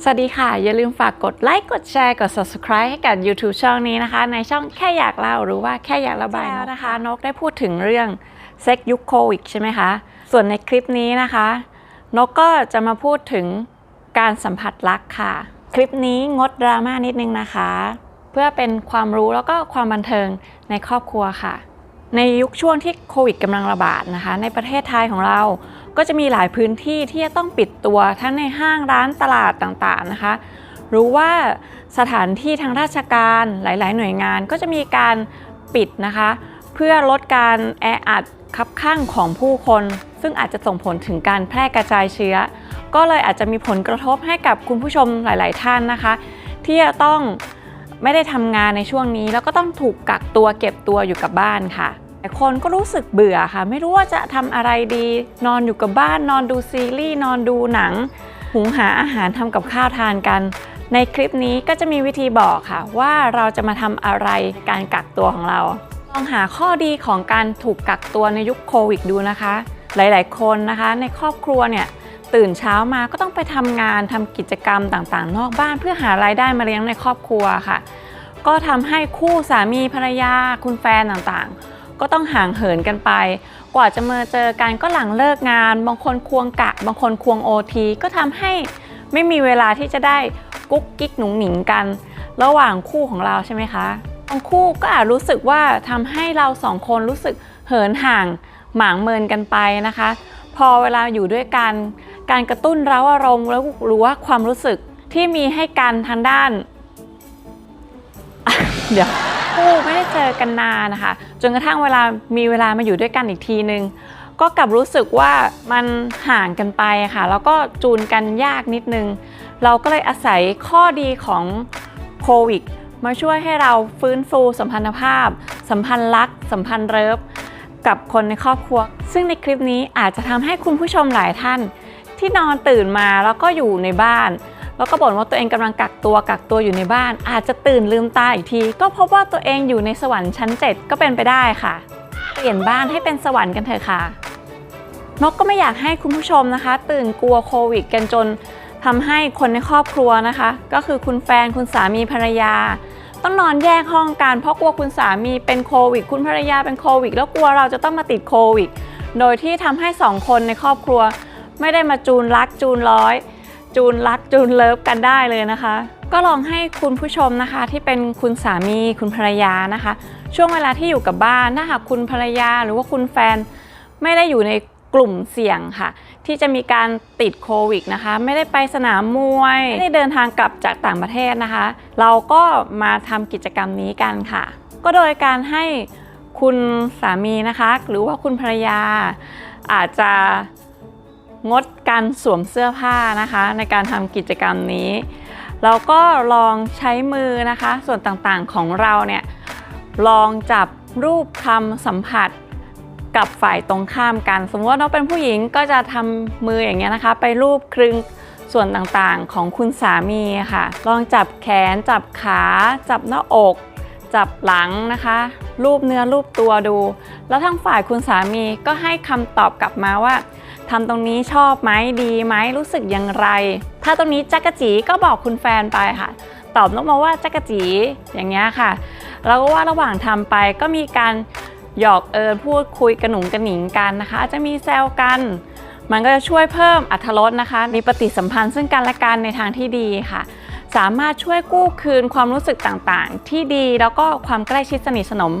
สวัสดีค่ะ อย่าลืมฝากกดไลค์กดแชร์กด subscribe ให้กับ YouTube ช่องนี้นะคะ ในช่องแค่อยากเล่าหรือว่าแค่อยากระบายแล้วนะคะ นกได้พูดถึงเรื่องเซ็กยุคโควิดใช่ไหมคะ ส่วนในคลิปนี้นะคะ นกก็จะมาพูดถึงการสัมผัสรักค่ะ คลิปนี้งดดราม่านิดนึงนะคะ เพื่อเป็นความรู้แล้วก็ความบันเทิงในครอบครัวค่ะ ในยุคช่วงที่โควิดกำลังระบาดนะคะ ในประเทศไทยของเราก็จะมีหลายพื้นที่ที่จะต้องปิดตัวทั้งในห้างร้านตลาดต่างๆนะคะ รู้ว่าสถานที่ทางราชการหลาย ๆ หน่วยงานก็จะมีการปิดนะคะ เพื่อลดการแออัดคับข้างของผู้คน ซึ่งอาจจะส่งผลถึงการแพร่กระจายเชื้อ ก็เลยอาจจะมีผลกระทบให้กับคุณผู้ชมหลาย ๆ ท่านนะคะ ที่จะต้องไม่ได้ทำงานในช่วงนี้ แล้วก็ต้องถูกกักตัวเก็บตัวอยู่กับบ้านค่ะ แต่คนก็รู้สึกเบื่อค่ะ ไม่รู้ว่าจะทำอะไรดี นอนอยู่กับบ้าน นอนดูซีรีส์ นอนดูหนัง หุงหาอาหารทำกับข้าวทานกัน ในคลิปนี้ก็จะมีวิธีบอกค่ะ ว่าเราจะมาทำอะไรการกักตัวของเรา ลองหาข้อดีของการถูกกักตัวในยุคโควิดดูนะคะ หลาย ๆ คนนะคะ ในครอบครัวเนี่ยตื่นเช้ามาก็ต้องไปทำงานทำกิจกรรมต่างๆ นอกบ้านเพื่อหารายได้มาเลี้ยงในครอบครัวค่ะ ก็ทำให้คู่สามีภรรยาคุณแฟนต่างๆ ก็ต้องห่างเหินกันไป กว่าจะมาเจอกันก็หลังเลิกงาน บางคนควงกะ บางคนควงโอทีก็ทำให้ไม่มีเวลาที่จะได้กุ๊กกิ๊กหนุ่งหนิงกัน ระหว่างคู่ของเราใช่ไหมคะบางคู่ก็อาจรู้สึกว่าทำให้เราสองคนรู้สึกเหินห่างหมางเมินกันไปนะคะ พอเวลาอยู่ด้วยกัน การกระตุ้นเร้าอารมณ์แล้วหรือว่าความรู้สึกที่มีให้กันทางด้าน เดี๋ยว คู่ไม่ได้เจอกันนานนะคะ จนกระทั่งเวลามีเวลามาอยู่ด้วยกันอีกทีนึง ก็กลับรู้สึกว่ามันห่างกันไปค่ะ แล้วก็จูนกันยากนิดนึง เราก็เลยอาศัยข้อดีของโควิดมาช่วยให้เราฟื้นฟูสัมพันธภาพ สัมพันธ์รัก สัมพันธ์เริฟกับคนในครอบครัว ซึ่งในคลิปนี้อาจจะทำให้คุณผู้ชมหลายท่าน ที่นอนตื่นมาแล้วก็อยู่ในบ้าน แล้วก็บ่นว่าตัวเองกำลังกักตัวกักตัวอยู่ในบ้าน อาจจะตื่นลืมตาอีกที ก็พบว่าตัวเองอยู่ในสวรรค์ชั้น 7 ก็เป็นไปได้ค่ะ เปลี่ยนบ้านให้เป็นสวรรค์กันเถอะค่ะ นกก็ไม่อยากให้คุณผู้ชมนะคะ ตื่นกลัวโควิด กันจนทำให้คนในครอบครัวนะคะ ก็คือคุณแฟนคุณสามีภรรยา ต้องนอนแยกห้องกันเพราะกลัวคุณสามีเป็นโควิด คุณภรรยาเป็นโควิด แล้วกลัวเราจะต้องมาติดโควิด โดยที่ทำให้สองคนในครอบครัว ไม่ได้มาจูนรักจูนร้อย จูนรักจูนเลิฟกันได้เลยนะคะ ก็ลองให้คุณผู้ชมนะคะ ที่เป็นคุณสามีคุณภรรยานะคะ ช่วงเวลาที่อยู่กับบ้านถ้าหากคุณภรรยาหรือว่าคุณแฟนไม่ได้อยู่ในกลุ่มเสี่ยงค่ะ ที่จะมีการติดโควิดนะคะ ไม่ได้ไปสนามมวย ไม่ได้เดินทางกลับจากต่างประเทศนะคะ เราก็มาทำกิจกรรมนี้กันค่ะ ก็โดยการให้คุณสามีนะคะ หรือว่าคุณภรรยาอาจจะ งดการสวมเสื้อผ้านะคะ ในการทำกิจกรรมนี้ เราก็ลองใช้มือนะคะ ส่วนต่างๆของเราเนี่ยลองจับรูปคำสัมผัสกับฝ่ายตรงข้ามกัน สมมติว่าน้องเป็นผู้หญิงก็จะทำมืออย่างเงี้ยนะคะ ไปรูปคลึงส่วนต่างๆของคุณสามีค่ะ ลองจับแขน จับขา จับหน้าอก จับหลังนะคะ รูปเนื้อรูปตัวดู แล้วทางฝ่ายคุณสามีก็ให้คำตอบกลับมาว่า ทำตรงนี้ชอบไหมดีไหมรู้สึกอย่างไร ถ้าตรงนี้จักระจีก็บอกคุณแฟนไปค่ะ ตอบนกมาว่าจักระจีอย่างเงี้ยค่ะแล้วก็ว่าระหว่างทำไปก็มีการหยอกเอิญพูดคุยกระหนุงกระหนิงกันนะคะจจะมีแซวกัน มันก็จะช่วยเพิ่มอัธรสนะคะ มีปฏิสัมพันธ์ซึ่งกันและกันในทางที่ดีค่ะ สามารถช่วยกู้คืนความรู้สึกต่างๆ ที่ดีแล้วก็ความใกล้ชิดสนิทสนม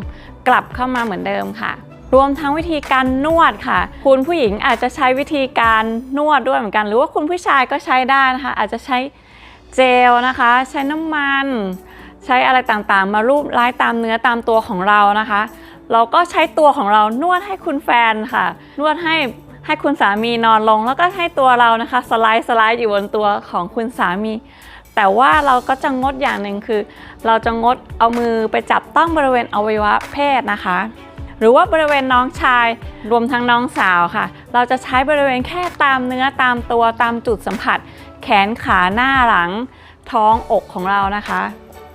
กลับเข้ามาเหมือนเดิมค่ะ รวมทั้งวิธีการนวดค่ะ คุณผู้หญิงอาจจะใช้วิธีการนวดด้วยเหมือนกัน หรือว่าคุณผู้ชายก็ใช้ได้นะคะ อาจจะใช้เจลนะคะ ใช้น้ำมัน ใช้อะไรต่างๆ มารูปไล้ตามเนื้อตามตัวของเรานะคะ เราก็ใช้ตัวของเรานวดให้คุณแฟนค่ะ นวดให้ให้คุณสามีนอนลงแล้วก็ให้ตัวเรานะคะ สไลด์สไลด์อยู่บนตัวของคุณสามี แต่ว่าเราก็จะงดอย่างหนึ่งคือ เราจะงดเอามือไปจับต้องบริเวณอวัยวะเพศนะคะ หรือว่าบริเวณน้องชายรวมทั้งน้องสาวค่ะ เราจะใช้บริเวณแค่ตามเนื้อตามตัวตามจุดสัมผัส แขนขาหน้าหลัง ท้องอกของเรานะคะ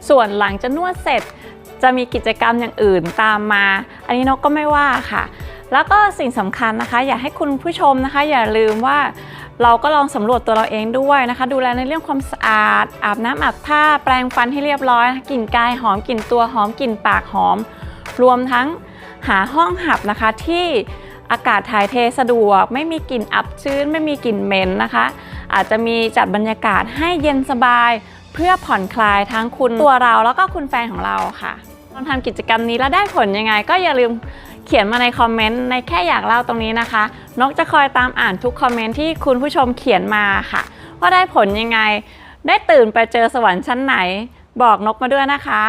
ส่วนหลังจะนวดเสร็จจะมีกิจกรรมอย่างอื่นตามมา อันนี้นกก็ไม่ว่าค่ะ แล้วก็สิ่งสำคัญนะคะ อยากให้คุณผู้ชมนะคะ อย่าลืมว่าเราก็ลองสำรวจตัวเราเองด้วยนะคะ ดูแลในเรื่องความสะอาด อาบน้ำอาบท่าแปรงฟันให้เรียบร้อยนะะกลิ่นกายหอมกลิ่นตัวหอมกลิ่นปากหอม รวมทั้ง หาห้องหับนะคะที่อากาศถ่ายเทสะดวก ไม่มีกลิ่นอับชื้น ไม่มีกลิ่นเหม็นนะคะ อาจจะมีจัดบรรยากาศให้เย็นสบาย เพื่อผ่อนคลายทั้งคุณตัวเราแล้วก็คุณแฟนของเราค่ะตอนทำกิจกรรมนี้แล้วได้ผลยังไง ก็อย่าลืมเขียนมาในคอมเมนต์ในแค่อยากเล่าตรงนี้นะคะ นกจะคอยตามอ่านทุกคอมเมนต์ที่คุณผู้ชมเขียนมาค่ะ ว่าได้ผลยังไง ได้ตื่นไปเจอสวรรค์ชั้นไหน บอกนกมาด้วยนะคะ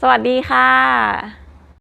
สวัสดีค่ะ